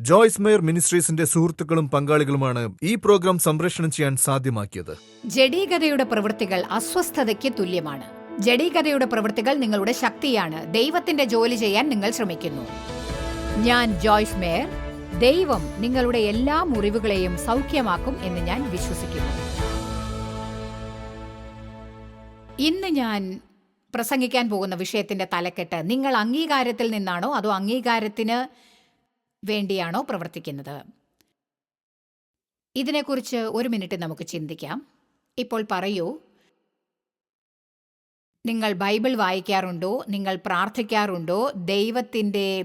Joyce mayor മിനിസ്ട്രീസിന്റെ സുഹൃത്തുക്കളും പങ്കാളികളുമാണ് ഈ programme സംപ്രേഷണം ചെയ്യാൻ സാധ്യമാക്കിയത്. ജഡീകതയുടെ പ്രവൃത്തികൾ അസ്വസ്ഥതയ്ക്ക് തുല്യമാണ്. ജഡീകതയുടെ പ്രവൃത്തികൾ നിങ്ങളുടെ ശക്തിയാണ്. ദൈവത്തിന്റെ ജോലി ചെയ്യാൻ നിങ്ങൾ ശ്രമിക്കുന്നു. ഞാൻ ജോയ്സ് മേയർ. ദൈവം നിങ്ങളുടെ എല്ലാ മുറിവുകളെയും സൗഖ്യമാക്കും എന്ന് ഞാൻ വിശ്വസിക്കുന്നു. ഇന്ന് ഞാൻ പ്രസംഗിക്കാൻ പോകുന്ന വിഷയത്തിന്റെ തലക്കെട്ട് നിങ്ങൾ അംഗീകാരത്തിൽ നിന്നാണോ അതോ അംഗീകാരത്തിന് വേണ്ടിയാണോ പ്രവർത്തിക്കുന്നത്? ഇതിനെക്കുറിച്ച് ഒരു മിനിറ്റ് നമുക്ക് ചിന്തിക്കാം. ഇപ്പോൾ പറയൂ. നിങ്ങൾ ബൈബിൾ വായിക്കാറുണ്ടോ? നിങ്ങൾ പ്രാർത്ഥിക്കാറുണ്ടോ? ദൈവത്തിന്റെ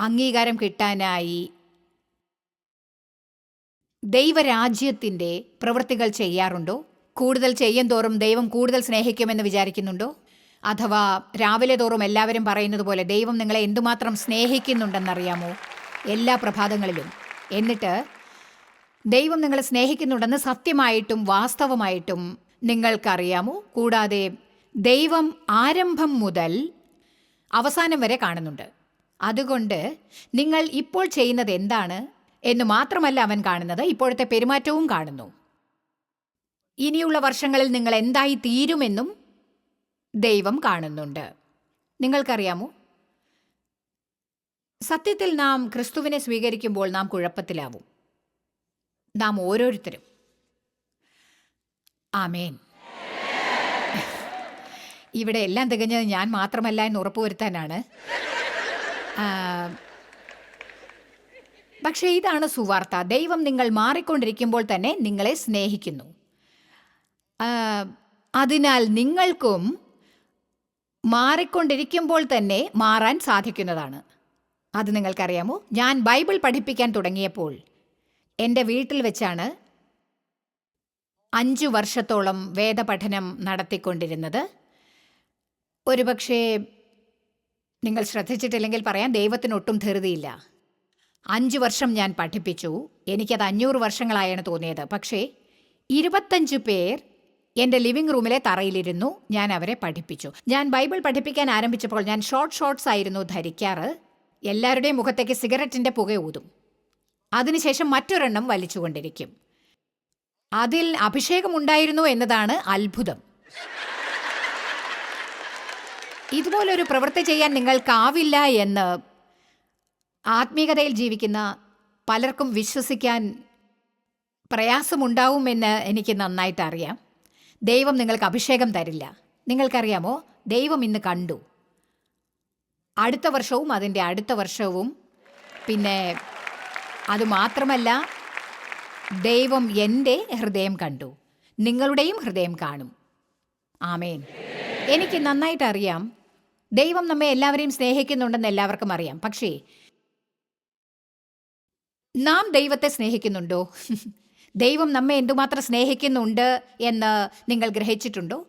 അംഗീകാരം കിട്ടാനായി ദൈവരാജ്യത്തിന്റെ പ്രവൃത്തികൾ ചെയ്യാറുണ്ടോ? കൂടുതൽ ചെയ്യും തോറും ദൈവം കൂടുതൽ സ്നേഹിക്കുമെന്ന് വിചാരിക്കുന്നുണ്ടോ? അഥവാ രാവിലെ തോറും എല്ലാവരും പറയുന്നത് പോലെ ദൈവം നിങ്ങളെ എന്തുമാത്രം സ്നേഹിക്കുന്നുണ്ടെന്നറിയാമോ? എല്ലാ പ്രഭാതങ്ങളിലും. എന്നിട്ട് ദൈവം നിങ്ങളെ സ്നേഹിക്കുന്നുണ്ടെന്ന് സത്യമായിട്ടും വാസ്തവമായിട്ടും നിങ്ങൾക്കറിയാമോ? കൂടാതെ ദൈവം ആരംഭം മുതൽ അവസാനം വരെ കാണുന്നുണ്ട്. അതുകൊണ്ട് നിങ്ങൾ ഇപ്പോൾ ചെയ്യുന്നത് എന്താണ് എന്ന് മാത്രമല്ല അവൻ കാണുന്നത്. ഇപ്പോഴത്തെ പെരുമാറ്റവും കാണുന്നു. ഇനിയുള്ള വർഷങ്ങളിൽ നിങ്ങൾ എന്തായി തീരുമെന്നും ദൈവം കാണുന്നുണ്ട്. നിങ്ങൾക്കറിയാമോ? സത്യത്തിൽ നാം ക്രിസ്തുവിനെ സ്വീകരിക്കുമ്പോൾ നാം കുഴപ്പത്തിലാവും. നാം ഓരോരുത്തരും. ആമേൻ. ഇവിടെ എല്ലാം തികഞ്ഞത് ഞാൻ മാത്രമല്ല എന്ന് ഉറപ്പുവരുത്താനാണ്. പക്ഷേ ഇതാണ് സുവാർത്ത. ദൈവം നിങ്ങൾ മാറിക്കൊണ്ടിരിക്കുമ്പോൾ തന്നെ നിങ്ങളെ സ്നേഹിക്കുന്നു. അതിനാൽ നിങ്ങൾക്കും മാറിക്കൊണ്ടിരിക്കുമ്പോൾ തന്നെ മാറാൻ സാധിക്കുന്നതാണ്. അത് നിങ്ങൾക്കറിയാമോ? ഞാൻ ബൈബിൾ പഠിപ്പിക്കാൻ തുടങ്ങിയപ്പോൾ എന്റെ വീട്ടിൽ വെച്ചാണ് അഞ്ചു വർഷത്തോളം വേദപഠനം നടത്തിക്കൊണ്ടിരുന്നത്. ഒരുപക്ഷേ നിങ്ങൾ ശ്രദ്ധിച്ചിട്ടില്ലെങ്കിൽ പറയാൻ ദൈവത്തിനൊട്ടും ധൃതിയില്ല. അഞ്ച് വർഷം ഞാൻ പഠിപ്പിച്ചു. എനിക്കത് അഞ്ഞൂറ് വർഷങ്ങളായാണ് തോന്നിയത്. പക്ഷേ ഇരുപത്തഞ്ച് പേർ എന്റെ ലിവിംഗ് റൂമിലെ തറയിലിരുന്നു. ഞാൻ അവരെ പഠിപ്പിച്ചു. ഞാൻ ബൈബിൾ പഠിപ്പിക്കാൻ ആരംഭിച്ചപ്പോൾ ഞാൻ ഷോർട്ട് ഷോർട്ട്സ് ആയിരുന്നു ധരിക്കാറ്. എല്ലാവരുടെയും മുഖത്തേക്ക് സിഗരറ്റിന്റെ പുക ഊതും. അതിനുശേഷം മറ്റൊരെണ്ണം വലിച്ചുകൊണ്ടിരിക്കും. അതിൽ അഭിഷേകമുണ്ടായിരുന്നു എന്നതാണ് അത്ഭുതം. ഇതുപോലൊരു പ്രവൃത്തി ചെയ്യാൻ നിങ്ങൾക്കാവില്ല എന്ന് ആത്മീയതയിൽ ജീവിക്കുന്ന പലർക്കും വിശ്വസിക്കാൻ പ്രയാസമുണ്ടാവുമെന്ന് എനിക്ക് നന്നായിട്ട് അറിയാം ദൈവം നിങ്ങൾക്ക് അഭിഷേകം തരില്ല. നിങ്ങൾക്കറിയാമോ? ദൈവം ഇന്ന് കണ്ടു. അടുത്ത വർഷവും അതിന്റെ അടുത്ത വർഷവും. പിന്നെ അതുമാത്രമല്ല ദൈവം എന്റെ ഹൃദയം കണ്ടു. നിങ്ങളുടെയും ഹൃദയം കാണും. ആമേൻ. എനിക്ക് നന്നായിട്ട് അറിയാം. ദൈവം നമ്മെ എല്ലാവരെയും സ്നേഹിക്കുന്നുണ്ടെന്ന് എല്ലാവർക്കും അറിയാം. പക്ഷേ നാം ദൈവത്തെ സ്നേഹിക്കുന്നുണ്ടോ? ദൈവം നമ്മെ എന്തുമാത്രം സ്നേഹിക്കുന്നുണ്ട് എന്ന് നിങ്ങൾ ഗ്രഹിച്ചിട്ടുണ്ടോ?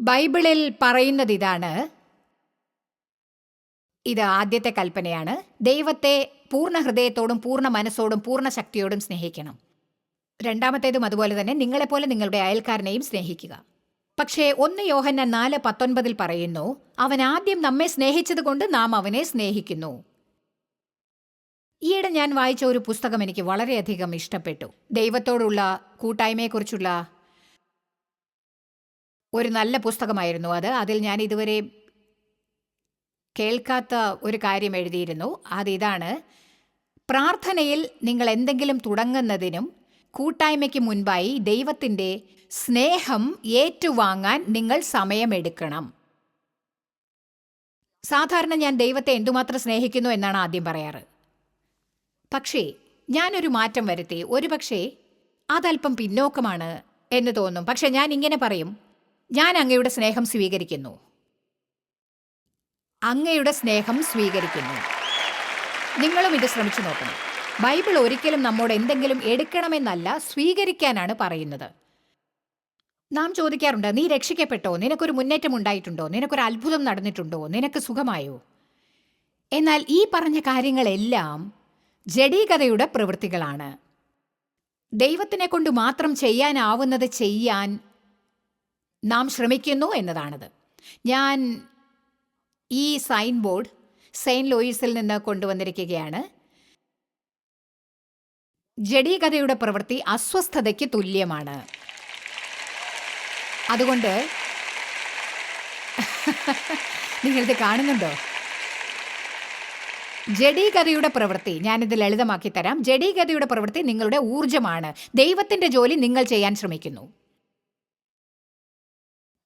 ബൈബിളിൽ പറയുന്നത് ഇതാണ്. ഇത് ആദ്യത്തെ കൽപ്പനയാണ്. ദൈവത്തെ പൂർണ ഹൃദയത്തോടും പൂർണ മനസ്സോടും പൂർണ ശക്തിയോടും സ്നേഹിക്കണം. രണ്ടാമത്തേതും അതുപോലെ തന്നെ നിങ്ങളെപ്പോലെ നിങ്ങളുടെ അയൽക്കാരനെയും സ്നേഹിക്കുക. പക്ഷേ ഒന്ന് യോഹന്ന നാല് പത്തൊൻപതിൽ പറയുന്നു അവൻ ആദ്യം നമ്മെ സ്നേഹിച്ചതുകൊണ്ട് നാം അവനെ സ്നേഹിക്കുന്നു. ഈയിടെ ഞാൻ വായിച്ച ഒരു പുസ്തകം എനിക്ക് വളരെയധികം ഇഷ്ടപ്പെട്ടു. ദൈവത്തോടുള്ള കൂട്ടായ്മയെക്കുറിച്ചുള്ള ഒരു നല്ല പുസ്തകമായിരുന്നു അത്. അതിൽ ഞാൻ ഇതുവരെ കേൾക്കാത്ത ഒരു കാര്യം എഴുതിയിരുന്നു. അതിതാണ് പ്രാർത്ഥനയിൽ നിങ്ങൾ എന്തെങ്കിലും തുടങ്ങുന്നതിനും കൂട്ടായ്മയ്ക്ക് മുൻപായി ദൈവത്തിന്റെ സ്നേഹം ഏറ്റുവാങ്ങാൻ നിങ്ങൾ സമയമെടുക്കണം. സാധാരണ ഞാൻ ദൈവത്തെ എന്തുമാത്രം സ്നേഹിക്കുന്നു എന്നാണ് ആദ്യം പറയാറ്. പക്ഷേ ഞാനൊരു മാറ്റം വരുത്തി. ഒരുപക്ഷേ അതല്പം പിന്നോക്കമാണ് എന്ന് തോന്നും. പക്ഷെ ഞാൻ ഇങ്ങനെ പറയും ഞാൻ അങ്ങയുടെ സ്നേഹം സ്വീകരിക്കുന്നു. അങ്ങയുടെ സ്നേഹം സ്വീകരിക്കുന്നു. നിങ്ങളും ഇത് ശ്രമിച്ചു നോക്കണം. ബൈബിൾ ഒരിക്കലും നമ്മോട് എന്തെങ്കിലും എടുക്കണമെന്നല്ല സ്വീകരിക്കാനാണ് പറയുന്നത്. നാം ചോദിക്കാറുണ്ട് നീ രക്ഷിക്കപ്പെട്ടോ? നിനക്കൊരു മുന്നേറ്റം ഉണ്ടായിട്ടുണ്ടോ? നിനക്കൊരു അത്ഭുതം നടന്നിട്ടുണ്ടോ? നിനക്ക് സുഖമായോ? എന്നാൽ ഈ പറഞ്ഞ കാര്യങ്ങളെല്ലാം ജഡീകതയുടെ പ്രവൃത്തികളാണ്. ദൈവത്തിനെ കൊണ്ട് മാത്രം ചെയ്യാനാവുന്നത് ചെയ്യാൻ നാം ശ്രമിക്കുന്നു എന്നതാണത്. ഞാൻ ഈ സൈൻ ബോർഡ് സെയിന്റ് ലോയിസിൽ നിന്ന് കൊണ്ടുവന്നിരിക്കുകയാണ്. ജഡീകഥയുടെ പ്രവൃത്തി അസ്വസ്ഥതയ്ക്ക് തുല്യമാണ്. അതുകൊണ്ട് നിങ്ങളിത് കാണുന്നുണ്ടോ? ജഡീകഥയുടെ പ്രവൃത്തി ഞാനിത് ലളിതമാക്കി തരാം. ജഡീകഥയുടെ പ്രവൃത്തി നിങ്ങളുടെ ഊർജമാണ് ദൈവത്തിന്റെ ജോലി നിങ്ങൾ ചെയ്യാൻ ശ്രമിക്കുന്നു.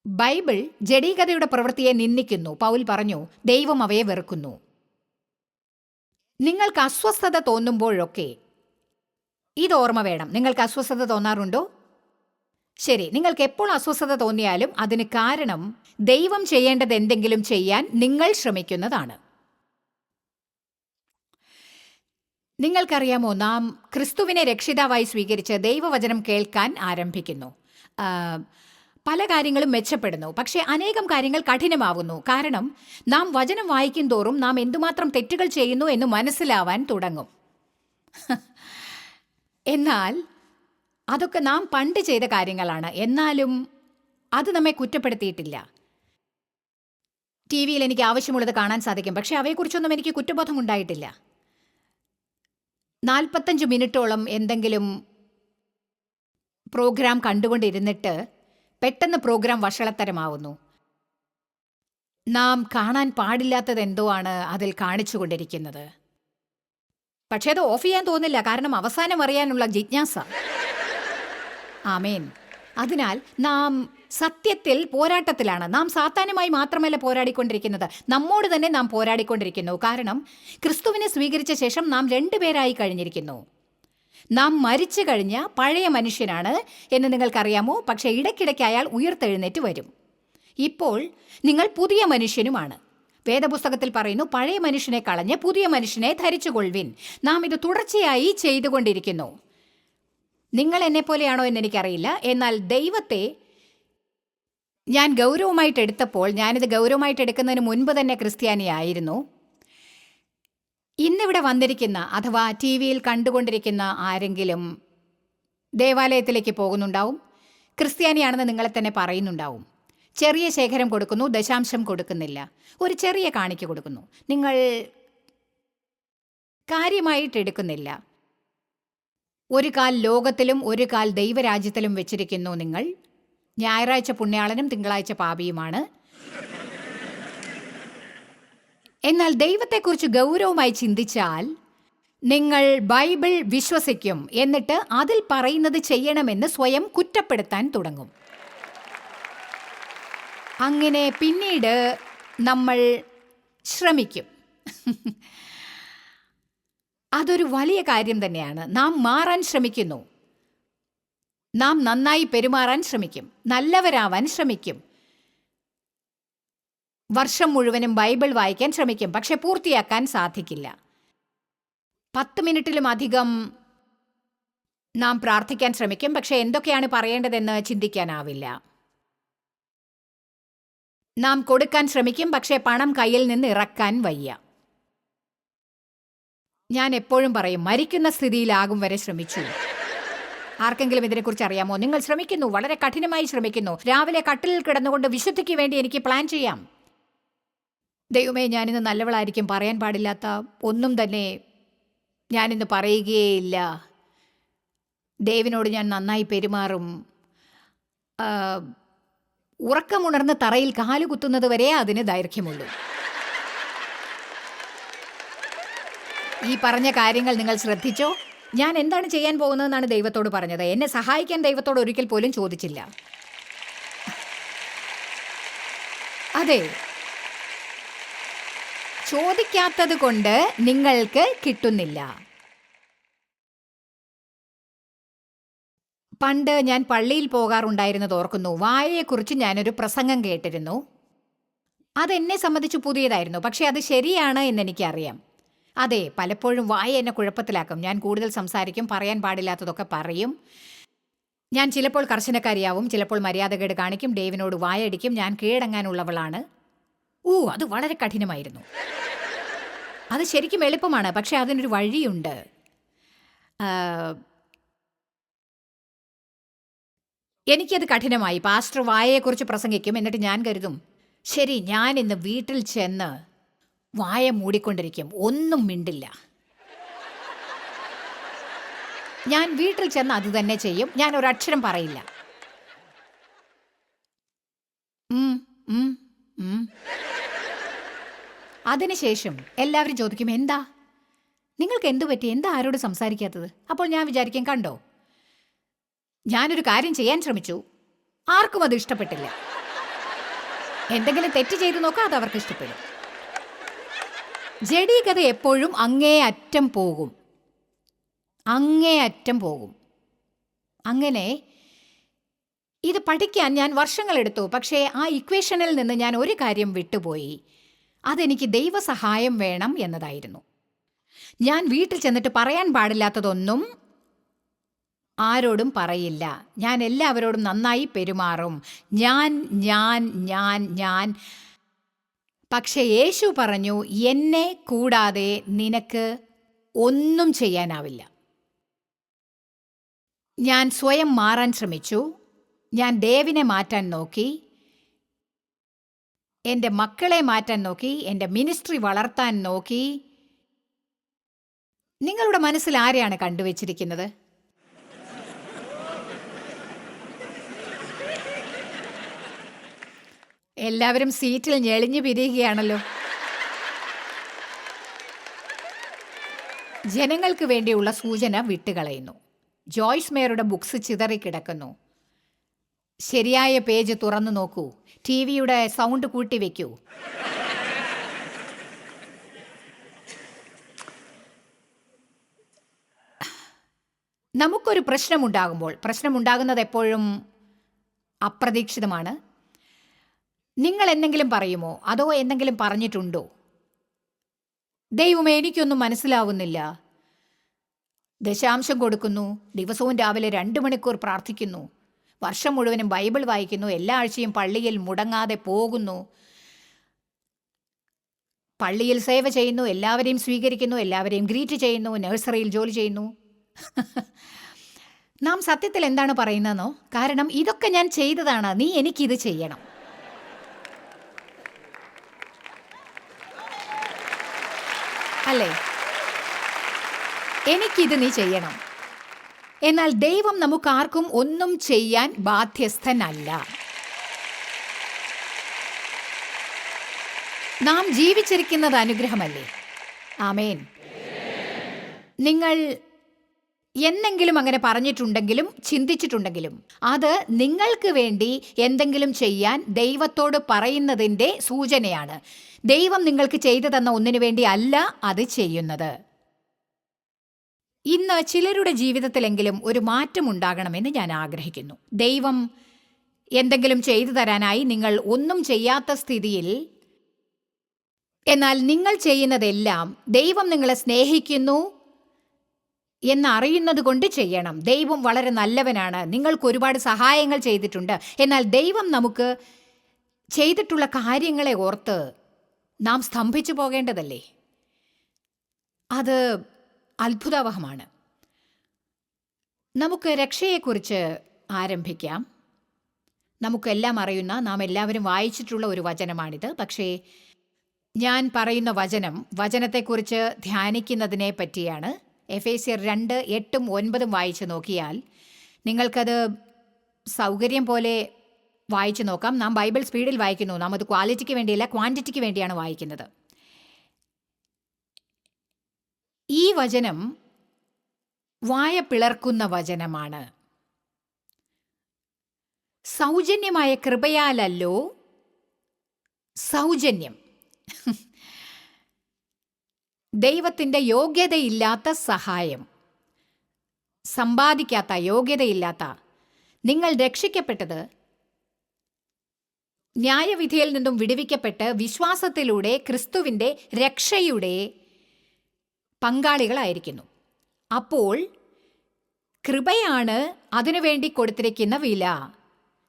ബൈബിൾ ജഡീകഥയുടെ പ്രവൃത്തിയെ നിന്ദിക്കുന്നു. പൗൽ പറഞ്ഞു ദൈവം അവയെ വെറുക്കുന്നു. നിങ്ങൾക്ക് അസ്വസ്ഥത തോന്നുമ്പോഴൊക്കെ ഇത് ഓർമ്മ വേണം. നിങ്ങൾക്ക് അസ്വസ്ഥത തോന്നാറുണ്ടോ? ശരി നിങ്ങൾക്ക് എപ്പോൾ അസ്വസ്ഥത തോന്നിയാലും അതിന് കാരണം ദൈവം ചെയ്യേണ്ടത് എന്തെങ്കിലും ചെയ്യാൻ നിങ്ങൾ ശ്രമിക്കുന്നതാണ്. നിങ്ങൾക്കറിയാമോ നാം ക്രിസ്തുവിനെ രക്ഷിതാവായി സ്വീകരിച്ച് ദൈവവചനം കേൾക്കാൻ ആരംഭിക്കുന്നു. പല കാര്യങ്ങളും മെച്ചപ്പെടുന്നു. പക്ഷേ അനേകം കാര്യങ്ങൾ കഠിനമാവുന്നു. കാരണം നാം വചനം വായിക്കും തോറും നാം എന്തുമാത്രം തെറ്റുകൾ ചെയ്യുന്നു എന്ന് മനസ്സിലാവാൻ തുടങ്ങും. എന്നാൽ അതൊക്കെ നാം പണ്ട് ചെയ്ത കാര്യങ്ങളാണ്. എന്നാലും അത് നമ്മെ കുറ്റപ്പെടുത്തിയിട്ടില്ല. ടി വിയിൽ എനിക്ക് ആവശ്യമുള്ളത് കാണാൻ സാധിക്കും. പക്ഷേ അവയെക്കുറിച്ചൊന്നും എനിക്ക് കുറ്റബോധം ഉണ്ടായിട്ടില്ല. നാൽപ്പത്തഞ്ച് മിനിറ്റോളം എന്തെങ്കിലും പ്രോഗ്രാം കണ്ടുകൊണ്ടിരുന്നിട്ട് പെട്ടെന്ന് പ്രോഗ്രാം വഷളത്തരമാവുന്നു. നാം കാണാൻ പാടില്ലാത്തത് എന്തോ ആണ് അതിൽ കാണിച്ചുകൊണ്ടിരിക്കുന്നത്. പക്ഷേ അത് ഓഫ് ചെയ്യാൻ തോന്നില്ല. കാരണം അവസാനം അറിയാനുള്ള ജിജ്ഞാസ. ആമേൻ. അതിനാൽ നാം സത്യത്തിൽ പോരാട്ടത്തിലാണ്. നാം സാത്താനുമായി മാത്രമല്ല പോരാടിക്കൊണ്ടിരിക്കുന്നത്. നമ്മോട് തന്നെ നാം പോരാടിക്കൊണ്ടിരിക്കുന്നു. കാരണം ക്രിസ്തുവിനെ സ്വീകരിച്ച ശേഷം നാം രണ്ടുപേരായി കഴിഞ്ഞിരിക്കുന്നു. നാം മരിച്ചു കഴിഞ്ഞ പഴയ മനുഷ്യനാണ് എന്ന് നിങ്ങൾക്കറിയാമോ? പക്ഷേ ഇടയ്ക്കിടയ്ക്ക് അയാൾ ഉയർത്തെഴുന്നേറ്റ് വരും. ഇപ്പോൾ നിങ്ങൾ പുതിയ മനുഷ്യനുമാണ്. വേദപുസ്തകത്തിൽ പറയുന്നു പഴയ മനുഷ്യനെ കളഞ്ഞ് പുതിയ മനുഷ്യനെ ധരിച്ചുകൊള്ളുവിൻ. നാം ഇത് തുടർച്ചയായി ചെയ്തുകൊണ്ടിരിക്കുന്നു. നിങ്ങൾ എന്നെ പോലെയാണോ എന്ന് എനിക്കറിയില്ല. എന്നാൽ ദൈവത്തെ ഞാൻ ഗൗരവമായിട്ട് എടുത്തപ്പോൾ ഞാനിത് ഗൗരവമായിട്ട് എടുക്കുന്നതിന് മുൻപ് തന്നെ ക്രിസ്ത്യാനിയായിരുന്നു ഇന്നിവിടെ വന്നിരിക്കുന്ന അഥവാ ടി വിയിൽ കണ്ടുകൊണ്ടിരിക്കുന്ന ആരെങ്കിലും ദേവാലയത്തിലേക്ക് പോകുന്നുണ്ടാവും. ക്രിസ്ത്യാനിയാണെന്ന് നിങ്ങളെ തന്നെ പറയുന്നുണ്ടാവും. ചെറിയ ശേഖരം കൊടുക്കുന്നു ദശാംശം കൊടുക്കുന്നില്ല. ഒരു ചെറിയ കാണിക്ക് കൊടുക്കുന്നു. നിങ്ങൾ കാര്യമായിട്ട് എടുക്കുന്നില്ല. ഒരു കാൽ ലോകത്തിലും ഒരു കാൽ ദൈവരാജ്യത്തിലും വെച്ചിരിക്കുന്നു നിങ്ങൾ. ഞായറാഴ്ച പുണ്യാളനും തിങ്കളാഴ്ച പാപിയുമാണ്. എന്നാൽ ദൈവത്തെക്കുറിച്ച് ഗൗരവമായി ചിന്തിച്ചാൽ നിങ്ങൾ ബൈബിൾ വിശ്വസിക്കും എന്നിട്ട് അതിൽ പറയുന്നത് ചെയ്യണമെന്ന് സ്വയം കുറ്റപ്പെടുത്താൻ തുടങ്ങും. അങ്ങനെ പിന്നീട് നമ്മൾ ശ്രമിക്കും. അതൊരു വലിയ കാര്യം തന്നെയാണ്. നാം മാറാൻ ശ്രമിക്കുന്നു. നാം നന്നായി പെരുമാറാൻ ശ്രമിക്കും നല്ലവരാവാൻ ശ്രമിക്കും. വർഷം മുഴുവനും ബൈബിൾ വായിക്കാൻ ശ്രമിക്കും പക്ഷെ പൂർത്തിയാക്കാൻ സാധിക്കില്ല. പത്ത് മിനിറ്റിലും അധികം നാം പ്രാർത്ഥിക്കാൻ ശ്രമിക്കും പക്ഷെ എന്തൊക്കെയാണ് പറയേണ്ടതെന്ന് ചിന്തിക്കാനാവില്ല. നാം കൊടുക്കാൻ ശ്രമിക്കും പക്ഷേ പണം കയ്യിൽ നിന്ന് ഇറക്കാൻ വയ്യ. ഞാൻ എപ്പോഴും പറയും മരിക്കുന്ന സ്ഥിതിയിലാകും വരെ ശ്രമിച്ചു. ആർക്കെങ്കിലും ഇതിനെക്കുറിച്ച് അറിയാമോ? നിങ്ങൾ ശ്രമിക്കുന്നു വളരെ കഠിനമായി ശ്രമിക്കുന്നു. രാവിലെ കട്ടിലിൽ കിടന്നുകൊണ്ട് വിശുദ്ധിക്ക് വേണ്ടി എനിക്ക് പ്ലാൻ ചെയ്യാം. ദൈവമേ ഞാനിന്ന് നല്ലവളായിരിക്കും. പറയാൻ പാടില്ലാത്ത ഒന്നും തന്നെ ഞാനിന്ന് പറയുകയേയില്ല. ദേവിനോട് ഞാൻ നന്നായി പെരുമാറും. ഉറക്കമുണർന്ന് തറയിൽ കാലു കുത്തുന്നത് വരെ അതിന് ദൈർഘ്യമുള്ളൂ. ഈ പറഞ്ഞ കാര്യങ്ങൾ നിങ്ങൾ ശ്രദ്ധിച്ചോ? ഞാൻ എന്താണ് ചെയ്യാൻ പോകുന്നതെന്നാണ് ദൈവത്തോട് പറഞ്ഞത്. എന്നെ സഹായിക്കാൻ ദൈവത്തോട് ഒരിക്കൽ പോലും ചോദിച്ചില്ല. അതെ. ചോദിക്കാത്തത് കൊണ്ട് നിങ്ങൾക്ക് കിട്ടുന്നില്ല. പണ്ട് ഞാൻ പള്ളിയിൽ പോകാറുണ്ടായിരുന്നത് ഓർക്കുന്നു. വായയെക്കുറിച്ച് ഞാനൊരു പ്രസംഗം കേട്ടിരുന്നു. അതെന്നെ സംബന്ധിച്ച് പുതിയതായിരുന്നു. പക്ഷേ അത് ശരിയാണ് എന്നെനിക്കറിയാം. അതെ പലപ്പോഴും വായ എന്നെ കുഴപ്പത്തിലാക്കും. ഞാൻ കൂടുതൽ സംസാരിക്കും പറയാൻ പാടില്ലാത്തതൊക്കെ പറയും. ഞാൻ ചിലപ്പോൾ കർശനക്കാരിയാവും ചിലപ്പോൾ മര്യാദകേട് കാണിക്കും ഡേവിനോട് വായടിക്കും ഞാൻ കീഴടങ്ങാനുള്ളവളാണ്. ഓ അത് വളരെ കഠിനമായിരുന്നു. അത് ശരിക്കും എളുപ്പമാണ് പക്ഷെ അതിനൊരു വഴിയുണ്ട്. എനിക്കത് കഠിനമായി. പാസ്റ്റർ വായയെക്കുറിച്ച് പ്രസംഗിക്കും എന്നിട്ട് ഞാൻ കരുതും ശരി ഞാൻ ഇന്ന് വീട്ടിൽ ചെന്ന് വായ മൂടിക്കൊണ്ടിരിക്കും. ഒന്നും മിണ്ടില്ല. ഞാൻ വീട്ടിൽ ചെന്ന് അത് തന്നെ ചെയ്യും. ഞാൻ ഒരക്ഷരം പറയില്ല. അതിനുശേഷം എല്ലാവരും ചോദിക്കും എന്താ? നിങ്ങൾക്ക് എന്തു പറ്റി? എന്താ ആരോട് സംസാരിക്കാത്തത്? അപ്പോൾ ഞാൻ വിചാരിക്കും കണ്ടോ? ഞാനൊരു കാര്യം ചെയ്യാൻ ശ്രമിച്ചു. ആർക്കും അത് ഇഷ്ടപ്പെട്ടില്ല. എന്തെങ്കിലും തെറ്റ് ചെയ്തു നോക്കാം അത് അവർക്ക് ഇഷ്ടപ്പെടും. ജഡീകഥ എപ്പോഴും അങ്ങേ അറ്റം പോകും. അങ്ങേ അറ്റം പോകും. അങ്ങനെ ഇത് പഠിക്കാൻ ഞാൻ വർഷങ്ങളെടുത്തു പക്ഷേ ആ ഇക്വേഷനിൽ നിന്ന് ഞാൻ ഒരു കാര്യം വിട്ടുപോയി. അതെനിക്ക് ദൈവസഹായം വേണം എന്നതായിരുന്നു. ഞാൻ വീട്ടിൽ ചെന്നിട്ട് പറയാൻ പാടില്ലാത്തതൊന്നും ആരോടും പറയില്ല. ഞാൻ എല്ലാവരോടും നന്നായി പെരുമാറും. ഞാൻ ഞാൻ ഞാൻ ഞാൻ പക്ഷെ യേശു പറഞ്ഞു എന്നെ കൂടാതെ നിനക്ക് ഒന്നും ചെയ്യാനാവില്ല. ഞാൻ സ്വയം മാറാൻ ശ്രമിച്ചു. ഞാൻ ദേവിനെ മാറ്റാൻ നോക്കി. എന്റെ മക്കളെ മാറ്റാൻ നോക്കി. എന്റെ മിനിസ്ട്രി വളർത്താൻ നോക്കി. നിങ്ങളുടെ മനസ്സിൽ ആരെയാണ് കണ്ടുവച്ചിരിക്കുന്നത്? എല്ലാവരും സീറ്റിൽ ഞെളിഞ്ഞു പിരിയുകയാണല്ലോ. ജനങ്ങൾക്ക് വേണ്ടിയുള്ള സൂചന വിട്ടുകളയുന്നു. ജോയ്സ് മേയറുടെ ബുക്സ് ചിതറിക്കിടക്കുന്നു ശരിയായ പേജ് തുറന്നു നോക്കൂ. ടി വിയുടെ സൗണ്ട് കൂട്ടി വെക്കൂ. നമുക്കൊരു പ്രശ്നമുണ്ടാകുമ്പോൾ പ്രശ്നമുണ്ടാകുന്നത് എപ്പോഴും അപ്രതീക്ഷിതമാണ്. നിങ്ങൾ എന്തെങ്കിലും പറയുമോ? അതോ എന്തെങ്കിലും പറഞ്ഞിട്ടുണ്ടോ? ദൈവമേ എനിക്കൊന്നും മനസ്സിലാവുന്നില്ല. ദശാംശം കൊടുക്കുന്നു. ദിവസവും രാവിലെ രണ്ട് മണിക്കൂർ പ്രാർത്ഥിക്കുന്നു. വർഷം മുഴുവനും ബൈബിൾ വായിക്കുന്നു. എല്ലാ ആഴ്ചയും പള്ളിയിൽ മുടങ്ങാതെ പോകുന്നു. പള്ളിയിൽ സേവ ചെയ്യുന്നു. എല്ലാവരെയും സ്വീകരിക്കുന്നു. എല്ലാവരെയും ഗ്രീറ്റ് ചെയ്യുന്നു. നഴ്സറിയിൽ ജോലി ചെയ്യുന്നു. നാം സത്യത്തിൽ എന്താണ് പറയുന്നതെന്നോ? കാരണം ഇതൊക്കെ ഞാൻ ചെയ്തതാണ്. നീ എനിക്കിത് ചെയ്യണം. അല്ലേ? എനിക്കിത് നീ ചെയ്യണം. എന്നാൽ ദൈവം നമുക്കാർക്കും ഒന്നും ചെയ്യാൻ ബാധ്യസ്ഥനല്ല. നാം ജീവിച്ചിരിക്കുന്നത് അനുഗ്രഹമല്ലേ? ആമേൻ. നിങ്ങൾ എന്നെങ്കിലും അങ്ങനെ പറഞ്ഞിട്ടുണ്ടെങ്കിലും ചിന്തിച്ചിട്ടുണ്ടെങ്കിലും. അത് നിങ്ങൾക്ക് വേണ്ടി എന്തെങ്കിലും ചെയ്യാൻ ദൈവത്തോട് പറയുന്നതിന്റെ സൂചനയാണ്. ദൈവം നിങ്ങൾക്ക് ചെയ്തു തന്ന ഒന്നിനു വേണ്ടി അല്ല അത് ചെയ്യുന്നത്. ഇന്ന് ചിലരുടെ ജീവിതത്തിലെങ്കിലും ഒരു മാറ്റം ഉണ്ടാകണമെന്ന് ഞാൻ ആഗ്രഹിക്കുന്നു. ദൈവം എന്തെങ്കിലും ചെയ്തു തരാനായി നിങ്ങൾ ഒന്നും ചെയ്യാത്ത സ്ഥിതിയിൽ എന്നാൽ നിങ്ങൾ ചെയ്യുന്നതെല്ലാം ദൈവം നിങ്ങളെ സ്നേഹിക്കുന്നു എന്നറിയുന്നത് കൊണ്ട് ചെയ്യണം. ദൈവം വളരെ നല്ലവനാണ്. നിങ്ങൾക്ക് ഒരുപാട് സഹായങ്ങൾ ചെയ്തിട്ടുണ്ട്. എന്നാൽ ദൈവം നമുക്ക് ചെയ്തിട്ടുള്ള കാര്യങ്ങളെ ഓർത്ത് നാം സ്തംഭിച്ചു പോകേണ്ടതല്ലേ? അത് അത്ഭുതാവഹമാണ്. നമുക്ക് രക്ഷയെക്കുറിച്ച് ആരംഭിക്കാം. നമുക്കെല്ലാം അറിയുന്ന നാം എല്ലാവരും വായിച്ചിട്ടുള്ള ഒരു വചനമാണിത്. പക്ഷേ ഞാൻ പറയുന്ന വചനം വചനത്തെക്കുറിച്ച് ധ്യാനിക്കുന്നതിനെ പറ്റിയാണ്. എഫ് എ സി രണ്ട് എട്ടും ഒൻപതും വായിച്ചു നോക്കിയാൽ നിങ്ങൾക്കത് സൗകര്യം പോലെ വായിച്ചു നോക്കാം. നാം ബൈബിൾ സ്പീഡിൽ വായിക്കുന്നു. നാം അത് ക്വാളിറ്റിക്ക് വേണ്ടിയല്ല ക്വാണ്ടിറ്റിക്ക് വേണ്ടിയാണ് വായിക്കുന്നത്. ഈ വചനം വായ പിളർക്കുന്ന വചനമാണ്. സൗജന്യമായ കൃപയാലല്ലോ സൗജന്യം. ദൈവത്തിന്റെ യോഗ്യതയില്ലാത്ത സഹായം. സമ്പാദിക്കാത്ത യോഗ്യതയില്ലാത്ത. നിങ്ങൾ രക്ഷിക്കപ്പെട്ടത് ന്യായവിധിയിൽ നിന്നും വിടുവിക്കപ്പെട്ട് വിശ്വാസത്തിലൂടെ ക്രിസ്തുവിന്റെ രക്ഷയുടെ പങ്കാളികളായിരിക്കുന്നു. അപ്പോൾ കൃപയാണ് അതിനുവേണ്ടി കൊടുത്തിരിക്കുന്ന വില.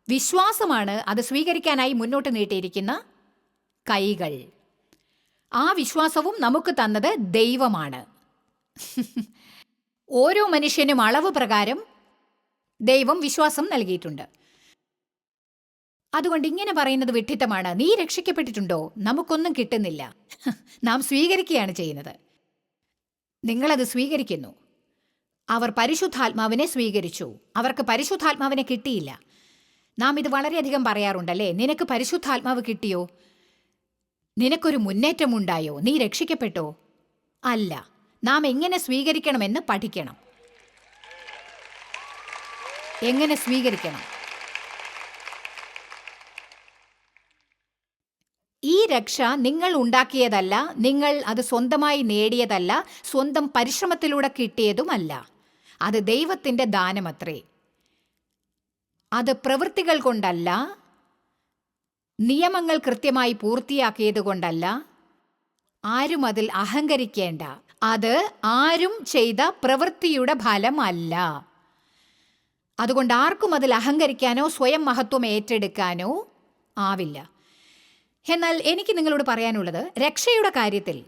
വിശ്വാസമാണ് അത് സ്വീകരിക്കാനായി മുന്നോട്ട് നീട്ടിയിരിക്കുന്ന കൈകൾ. ആ വിശ്വാസവും നമുക്ക് തന്നത് ദൈവമാണ്. ഓരോ മനുഷ്യനും അളവ് പ്രകാരം ദൈവം വിശ്വാസം നൽകിയിട്ടുണ്ട്. അതുകൊണ്ട് ഇങ്ങനെ പറയുന്നത് വിഡ്ഢിത്തമാണ്. നീ രക്ഷിക്കപ്പെട്ടിട്ടുണ്ടോ? നമുക്കൊന്നും കിട്ടുന്നില്ല. നാം സ്വീകരിക്കുകയാണ് ചെയ്യുന്നത്. നിങ്ങളത് സ്വീകരിക്കുന്നു. അവർ പരിശുദ്ധാത്മാവിനെ സ്വീകരിച്ചു. അവർക്ക് പരിശുദ്ധാത്മാവിനെ കിട്ടിയില്ല. നാം ഇത് വളരെയധികം പറയാറുണ്ടല്ലേ? നിനക്ക് പരിശുദ്ധാത്മാവ് കിട്ടിയോ? നിനക്കൊരു മുന്നേറ്റമുണ്ടായോ? നീ രക്ഷിക്കപ്പെട്ടോ? അല്ല. നാം എങ്ങനെ സ്വീകരിക്കണമെന്ന് പഠിക്കണം. എങ്ങനെ സ്വീകരിക്കണം? ഈ രക്ഷ നിങ്ങൾ ഉണ്ടാക്കിയതല്ല നിങ്ങൾ അത് സ്വന്തമായി നേടിയതല്ല സ്വന്തം പരിശ്രമത്തിലൂടെ കിട്ടിയതുമല്ല. അത് ദൈവത്തിന്റെ ദാനമത്രേ. അത് പ്രവൃത്തികൾ കൊണ്ടല്ല നിയമങ്ങൾ കൃത്യമായി പൂർത്തിയാക്കിയതുകൊണ്ടല്ല ആരും അതിൽ അഹങ്കരിക്കേണ്ട. അത് ആരും ചെയ്ത പ്രവൃത്തിയുടെ ഫലമല്ല. അതുകൊണ്ട് ആർക്കും അതിൽ അഹങ്കരിക്കാനോ സ്വയം മഹത്വം ഏറ്റെടുക്കാനോ ആവില്ല. എന്നാൽ എനിക്ക് നിങ്ങളോട് പറയാനുള്ളത് രക്ഷയുടെ കാര്യത്തിൽ.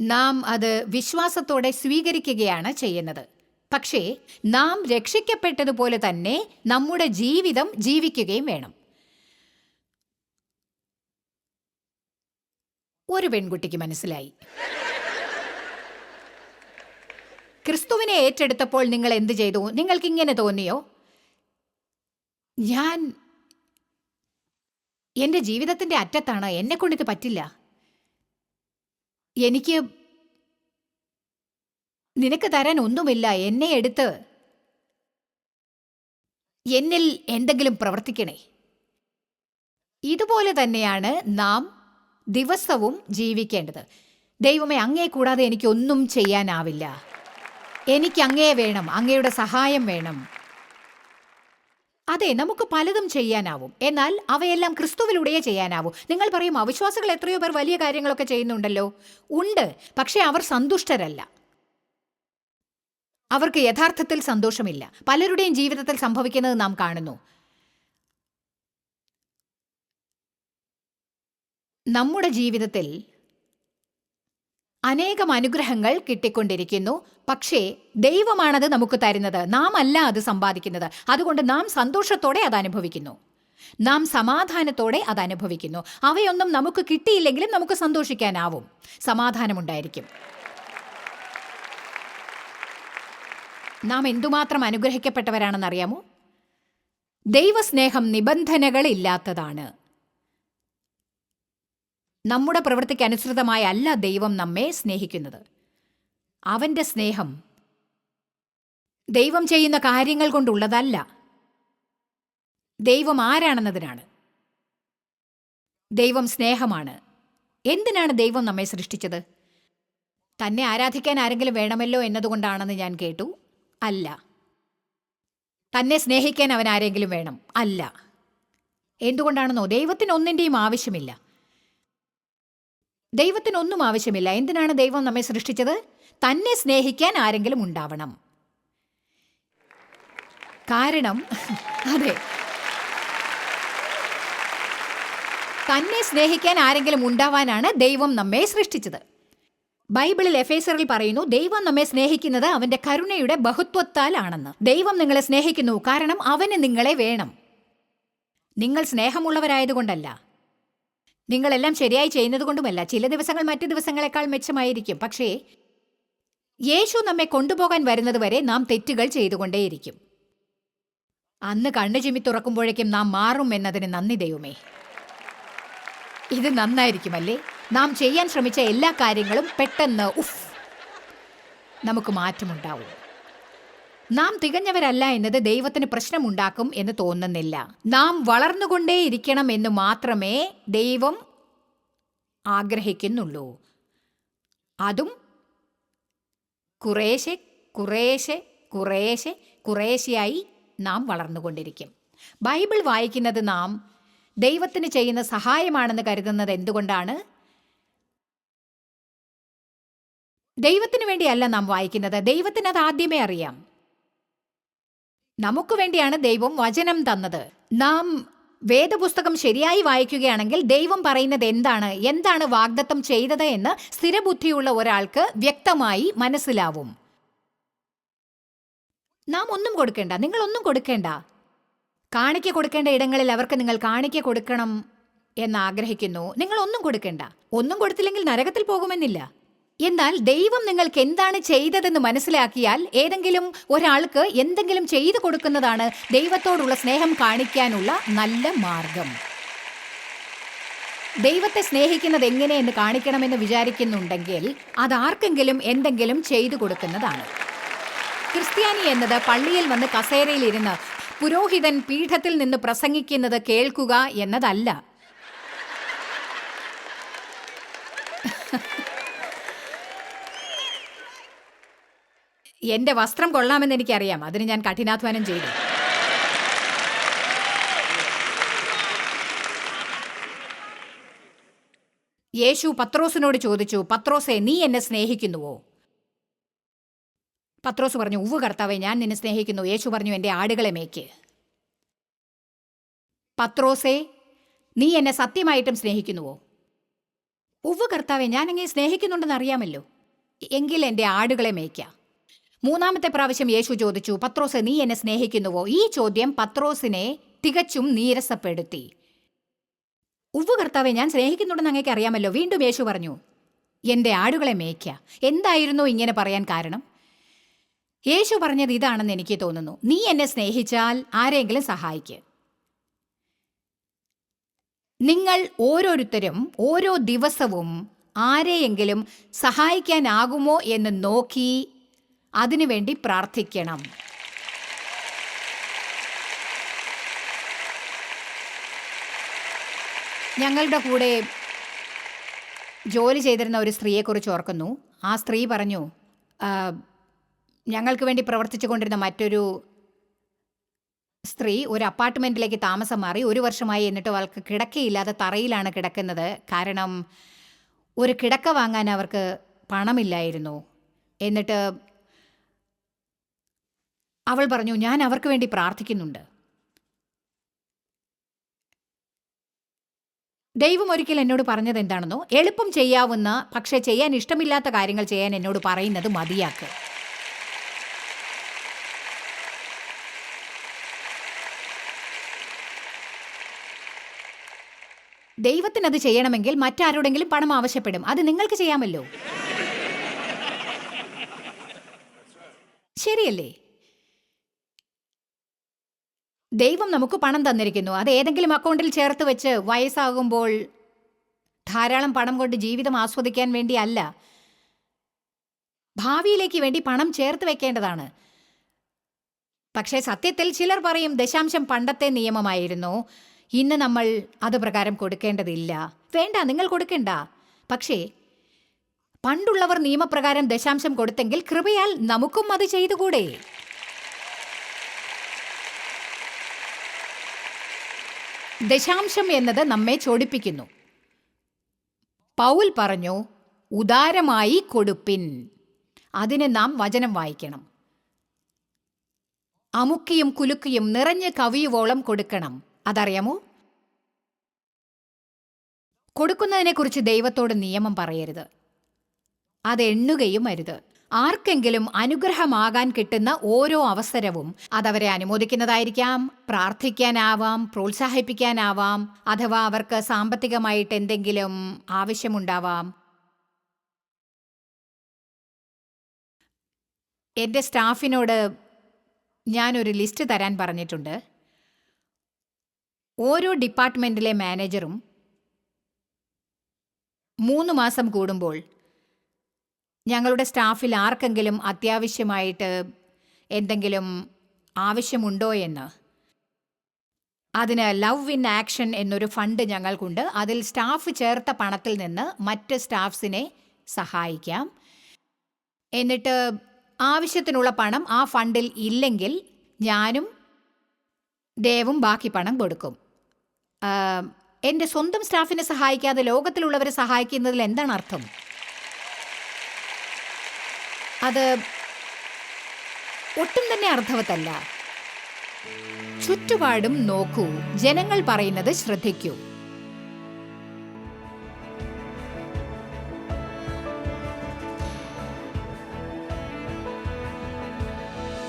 നാം അത് വിശ്വാസത്തോടെ സ്വീകരിക്കുകയാണ് ചെയ്യുന്നത്. പക്ഷേ നാം രക്ഷിക്കപ്പെട്ടതുപോലെ തന്നെ നമ്മുടെ ജീവിതം ജീവിക്കുകയും വേണം. ഒരു പെൺകുട്ടിക്ക് മനസ്സിലായി. ക്രിസ്തുവിനെ ഏറ്റെടുത്തപ്പോൾ നിങ്ങൾ എന്ത് ചെയ്തു? നിങ്ങൾക്ക് ഇങ്ങനെ തോന്നിയോ? ഞാൻ എന്റെ ജീവിതത്തിന്റെ അറ്റത്താണ്. എന്നെ കൊണ്ടിത് പറ്റില്ല. എനിക്ക് നിനക്ക് തരാൻ ഒന്നുമില്ല. എന്നെ എടുത്ത് എന്നിൽ എന്തെങ്കിലും പ്രവർത്തിക്കണേ. ഇതുപോലെ തന്നെയാണ് നാം ദിവസവും ജീവിക്കേണ്ടത്. ദൈവമേ അങ്ങേ കൂടാതെ എനിക്കൊന്നും ചെയ്യാനാവില്ല. എനിക്ക് അങ്ങേ വേണം അങ്ങയുടെ സഹായം വേണം. അതെ നമുക്ക് പലതും ചെയ്യാനാവും. എന്നാൽ അവയെല്ലാം ക്രിസ്തുവിലൂടെയേ ചെയ്യാനാവും. നിങ്ങൾ പറയും അവിശ്വാസികൾ എത്രയോ പേർ വലിയ കാര്യങ്ങളൊക്കെ ചെയ്യുന്നുണ്ടല്ലോ. ഉണ്ട് പക്ഷേ അവർ സന്തുഷ്ടരല്ല. അവർക്ക് യഥാർത്ഥത്തിൽ സന്തോഷമില്ല. പലരുടെയും ജീവിതത്തിൽ സംഭവിക്കുന്നത് നാം കാണുന്നു. നമ്മുടെ ജീവിതത്തിൽ അനേകം അനുഗ്രഹങ്ങൾ കിട്ടിക്കൊണ്ടിരിക്കുന്നു. പക്ഷേ ദൈവമാണത് നമുക്ക് തരുന്നത്. നാം അല്ല അത് സമ്പാദിക്കുന്നത്. അതുകൊണ്ട് നാം സന്തോഷത്തോടെ അത് അനുഭവിക്കുന്നു. നാം സമാധാനത്തോടെ അത് അനുഭവിക്കുന്നു. അവയൊന്നും നമുക്ക് കിട്ടിയില്ലെങ്കിലും നമുക്ക് സന്തോഷിക്കാനാവും. സമാധാനമുണ്ടായിരിക്കും നാം എന്തുമാത്രം അനുഗ്രഹിക്കപ്പെട്ടവരാണെന്നറിയാമോ? ദൈവസ്നേഹം നിബന്ധനകളില്ലാത്തതാണ്. നമ്മുടെ പ്രവൃത്തിക്ക് അനുസൃതമായി അല്ല ദൈവം നമ്മെ സ്നേഹിക്കുന്നത്. അവന്റെ സ്നേഹം ദൈവം ചെയ്യുന്ന കാര്യങ്ങൾ കൊണ്ടുള്ളതല്ല. ദൈവം ആരാണെന്നതിനാണ്. ദൈവം സ്നേഹമാണ്. എന്തിനാണ് ദൈവം നമ്മെ സൃഷ്ടിച്ചത്? തന്നെ ആരാധിക്കാൻ ആരെങ്കിലും വേണമല്ലോ എന്നതുകൊണ്ടാണെന്ന് ഞാൻ കേട്ടു. അല്ല. തന്നെ സ്നേഹിക്കാൻ അവൻ ആരെങ്കിലും വേണം? അല്ല. എന്തുകൊണ്ടാണെന്നോ? ദൈവത്തിന് ഒന്നിന്റെയും ആവശ്യമില്ല. ദൈവത്തിനൊന്നും ആവശ്യമില്ല. എന്തിനാണ് ദൈവം നമ്മെ സൃഷ്ടിച്ചത്? തന്നെ സ്നേഹിക്കാൻ ആരെങ്കിലും ഉണ്ടാവണം. കാരണം അതെ. തന്നെ സ്നേഹിക്കാൻ ആരെങ്കിലും ഉണ്ടാവാനാണ് ദൈവം നമ്മെ സൃഷ്ടിച്ചത്. ബൈബിളിൽ എഫേസറിൽ പറയുന്നു ദൈവം നമ്മെ സ്നേഹിക്കുന്നത് അവന്റെ കരുണയുടെ ബഹുത്വത്താലാണെന്ന്. ദൈവം നിങ്ങളെ സ്നേഹിക്കുന്നു കാരണം അവന് നിങ്ങളെ വേണം. നിങ്ങൾ സ്നേഹമുള്ളവരായതുകൊണ്ടല്ല. നിങ്ങളെല്ലാം ശരിയായി ചെയ്യുന്നതുകൊണ്ടുമല്ല. ചില ദിവസങ്ങൾ മറ്റു ദിവസങ്ങളെക്കാൾ മെച്ചമായിരിക്കും. പക്ഷേ യേശു നമ്മെ കൊണ്ടുപോകാൻ വരുന്നതുവരെ നാം തെറ്റുകൾ ചെയ്തുകൊണ്ടേയിരിക്കും. അന്ന് കണ്ണു ചിമ്മി തുറക്കുമ്പോഴേക്കും നാം മാറും എന്നതിന് നന്ദി ദൈവമേ. ഇത് നന്നായിരിക്കുമല്ലേ? നാം ചെയ്യാൻ ശ്രമിച്ച എല്ലാ കാര്യങ്ങളും പെട്ടെന്ന് ഉഫ് നമുക്ക് മാറ്റമുണ്ടാവും. നാം തികഞ്ഞവരല്ല എന്നത് ദൈവത്തിന് പ്രശ്നമുണ്ടാക്കും എന്ന് തോന്നുന്നില്ല. നാം വളർന്നുകൊണ്ടേ ഇരിക്കണം എന്ന് മാത്രമേ ദൈവം ആഗ്രഹിക്കുന്നുള്ളൂ. അതും കുറേശ്ശെ കുറേശ്ശെ കുറേശ്ശെ കുറേശ്ശെയായി നാം വളർന്നുകൊണ്ടിരിക്കും. ബൈബിൾ വായിക്കുന്നത് നാം ദൈവത്തിന് ചെയ്യുന്ന സഹായമാണെന്ന് കരുതുന്നത് എന്തുകൊണ്ടാണ്? ദൈവത്തിന് വേണ്ടിയല്ല നാം വായിക്കുന്നത്. ദൈവത്തിന് അത് ആദ്യമേ അറിയാം. നമുക്ക് വേണ്ടിയാണ് ദൈവം വചനം തന്നത്. നാം വേദപുസ്തകം ശരിയായി വായിക്കുകയാണെങ്കിൽ ദൈവം പറയുന്നത് എന്താണ്? എന്താണ് വാഗ്ദത്തം ചെയ്തത് എന്ന് സ്ഥിരബുദ്ധിയുള്ള ഒരാൾക്ക് വ്യക്തമായി മനസ്സിലാവും. നാം ഒന്നും കൊടുക്കേണ്ട. നിങ്ങൾ ഒന്നും കൊടുക്കേണ്ട. കാണിക്ക കൊടുക്കേണ്ട ഇടങ്ങളിൽ അവർക്ക് നിങ്ങൾ കാണിക്ക കൊടുക്കണം എന്ന് ആഗ്രഹിക്കുന്നു. നിങ്ങൾ ഒന്നും കൊടുക്കേണ്ട. ഒന്നും കൊടുത്തില്ലെങ്കിൽ നരകത്തിൽ പോകുമെന്നില്ല. എന്നാൽ ദൈവം നിങ്ങൾക്ക് എന്താണ് ചെയ്തതെന്ന് മനസ്സിലാക്കിയാൽ ഏതെങ്കിലും ഒരാൾക്ക് എന്തെങ്കിലും ചെയ്തു കൊടുക്കുന്നതാണ് ദൈവത്തോടുള്ള സ്നേഹം കാണിക്കാനുള്ള നല്ല മാർഗം. ദൈവത്തെ സ്നേഹിക്കുന്നത് എങ്ങനെയെന്ന് കാണിക്കണമെന്ന് വിചാരിക്കുന്നുണ്ടെങ്കിൽ അത് ആർക്കെങ്കിലും എന്തെങ്കിലും ചെയ്തു കൊടുക്കുന്നതാണ്. ക്രിസ്ത്യാനി എന്നത് പള്ളിയിൽ വന്ന് കസേരയിൽ ഇരുന്ന് പുരോഹിതൻ പീഠത്തിൽ നിന്ന് പ്രസംഗിക്കുന്നത് കേൾക്കുക എന്നതല്ല. എന്റെ വസ്ത്രം കൊള്ളാമെന്ന് എനിക്കറിയാം. അതിന് ഞാൻ കഠിനാധ്വാനം ചെയ്തു. യേശു പത്രോസിനോട് ചോദിച്ചു പത്രോസെ നീ എന്നെ സ്നേഹിക്കുന്നുവോ? പത്രോസ് പറഞ്ഞു ഉവ് കർത്താവെ ഞാൻ നിന്നെ സ്നേഹിക്കുന്നു. യേശു പറഞ്ഞു എന്റെ ആടുകളെ മേക്ക് പത്രോസെ നീ എന്നെ സത്യമായിട്ടും സ്നേഹിക്കുന്നുവോ? ഉവ് കർത്താവെ ഞാൻ എങ്ങനെ സ്നേഹിക്കുന്നുണ്ടെന്ന് അറിയാമല്ലോ. എങ്കിൽ എന്റെ ആടുകളെ മേയ്ക്കാം. മൂന്നാമത്തെ പ്രാവശ്യം യേശു ചോദിച്ചു പത്രോസ് നീ എന്നെ സ്നേഹിക്കുന്നുവോ? ഈ ചോദ്യം പത്രോസിനെ തികച്ചും നീരസപ്പെടുത്തി. ഉവ്വ് കർത്താവെ ഞാൻ സ്നേഹിക്കുന്നുണ്ടെന്ന് അങ്ങേക്ക് അറിയാമല്ലോ. വീണ്ടും യേശു പറഞ്ഞു എന്റെ ആടുകളെ മേയ്ക്ക. എന്തായിരുന്നു ഇങ്ങനെ പറയാൻ കാരണം? യേശു പറഞ്ഞത് ഇതാണെന്ന് എനിക്ക് തോന്നുന്നു. നീ എന്നെ സ്നേഹിച്ചാൽ ആരെങ്കിലും സഹായിക്ക്. നിങ്ങൾ ഓരോരുത്തരും ഓരോ ദിവസവും ആരെയെങ്കിലും സഹായിക്കാനാകുമോ എന്ന് നോക്കി അതിനുവേണ്ടി പ്രാർത്ഥിക്കണം. ഞങ്ങളുടെ കൂടെ ജോലി ചെയ്തിരുന്ന ഒരു സ്ത്രീയെക്കുറിച്ച് ഓർക്കുന്നു. ആ സ്ത്രീ പറഞ്ഞു ഞങ്ങൾക്ക് വേണ്ടി പ്രവർത്തിച്ചു കൊണ്ടിരുന്ന മറ്റൊരു സ്ത്രീ ഒരു അപ്പാർട്ട്മെന്റിലേക്ക് താമസം മാറി ഒരു വർഷമായി എന്നിട്ട് അവൾക്ക് കിടക്കയില്ലാതെ തറയിലാണ് കിടക്കുന്നത്. കാരണം ഒരു കിടക്ക വാങ്ങാൻ അവർക്ക് പണമില്ലായിരുന്നു. എന്നിട്ട് അവൾ പറഞ്ഞു ഞാൻ അവർക്ക് വേണ്ടി പ്രാർത്ഥിക്കുന്നുണ്ട്. ദൈവം ഒരിക്കൽ എന്നോട് പറഞ്ഞത് എന്താണെന്നോ എളുപ്പം ചെയ്യാവുന്ന പക്ഷേ ചെയ്യാൻ ഇഷ്ടമില്ലാത്ത കാര്യങ്ങൾ ചെയ്യാൻ എന്നോട് പറയുന്നത് മതിയാക്ക്. ദൈവത്തിന് അത് ചെയ്യണമെങ്കിൽ മറ്റാരോടെങ്കിലും പണം ആവശ്യപ്പെടും. അത് നിങ്ങൾക്ക് ചെയ്യാമല്ലോ. ശരിയല്ലേ? ദൈവം നമുക്ക് പണം തന്നിരിക്കുന്നു. അത് ഏതെങ്കിലും അക്കൗണ്ടിൽ ചേർത്ത് വെച്ച് വയസ്സാകുമ്പോൾ ധാരാളം പണം കൊണ്ട് ജീവിതം ആസ്വദിക്കാൻ വേണ്ടി അല്ല. ഭാവിയിലേക്ക് വേണ്ടി പണം ചേർത്ത് വെക്കേണ്ടതാണ്. പക്ഷേ സത്യത്തിൽ ചിലർ പറയും ദശാംശം പണ്ടത്തെ നിയമമായിരുന്നു. ഇന്ന് നമ്മൾ അത് പ്രകാരം കൊടുക്കേണ്ടതില്ല. വേണ്ട നിങ്ങൾ കൊടുക്കണ്ട. പക്ഷേ പണ്ടുള്ളവർ നിയമപ്രകാരം ദശാംശം കൊടുത്തെങ്കിൽ കൃപയാൽ നമുക്കും അത് ചെയ്തുകൂടെ? ദശാംശം എന്നത് നമ്മെ ചോടിപ്പിക്കുന്നു. പൗൽ പറഞ്ഞു ഉദാരമായി കൊടുപ്പിൻ. അതിന് നാം വചനം വായിക്കണം. അമുക്കിയും കുലുക്കിയും നിറഞ്ഞ് കവിയുവോളം കൊടുക്കണം. അതറിയാമോ? കൊടുക്കുന്നതിനെക്കുറിച്ച് ദൈവത്തോട് നിയമം പറയരുത്. അത് എണ്ണുകയും അരുത്. ആർക്കെങ്കിലും അനുഗ്രഹമാകാൻ കിട്ടുന്ന ഓരോ അവസരവും അതവരെ അനുമോദിക്കുന്നതായിരിക്കാം. പ്രാർത്ഥിക്കാനാവാം പ്രോത്സാഹിപ്പിക്കാനാവാം അഥവാ അവർക്ക് സാമ്പത്തികമായിട്ട് എന്തെങ്കിലും ആവശ്യമുണ്ടാവാം. എന്റെ സ്റ്റാഫിനോട് ഞാനൊരു ലിസ്റ്റ് തരാൻ പറഞ്ഞിട്ടുണ്ട്. ഓരോ ഡിപ്പാർട്ട്മെന്റിലെ മാനേജറും മൂന്ന് മാസം കൂടുമ്പോൾ ഞങ്ങളുടെ സ്റ്റാഫിൽ ആർക്കെങ്കിലും അത്യാവശ്യമായിട്ട് എന്തെങ്കിലും ആവശ്യമുണ്ടോ എന്ന്? അതിന് ലവ് ഇൻ ആക്ഷൻ എന്നൊരു ഫണ്ട് ഞങ്ങൾക്കുണ്ട്. അതിൽ സ്റ്റാഫ് ചേർത്ത പണത്തിൽ നിന്ന് മറ്റ് സ്റ്റാഫ്സിനെ സഹായിക്കാം. എന്നിട്ട് ആവശ്യത്തിനുള്ള പണം ആ ഫണ്ടിൽ ഇല്ലെങ്കിൽ ഞാനും ദേവും ബാക്കി പണം കൊടുക്കും. എന്റെ സ്വന്തം സ്റ്റാഫിനെ സഹായിക്കാതെ ലോകത്തിലുള്ളവരെ സഹായിക്കുന്നതിൽ എന്താണ് അർത്ഥം? അത് ഒട്ടും തന്നെ അർത്ഥവത്തല്ല. ചുറ്റുപാടും നോക്കൂ. ജനങ്ങൾ പറയുന്നത് ശ്രദ്ധിക്കൂ.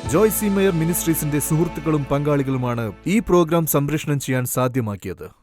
ജോയ് സി മേയർ മിനിസ്ട്രീസിന്റെ സുഹൃത്തുക്കളും പങ്കാളികളുമാണ് ഈ പ്രോഗ്രാം സംപ്രേഷണം ചെയ്യാൻ സാധ്യമാക്കിയത്.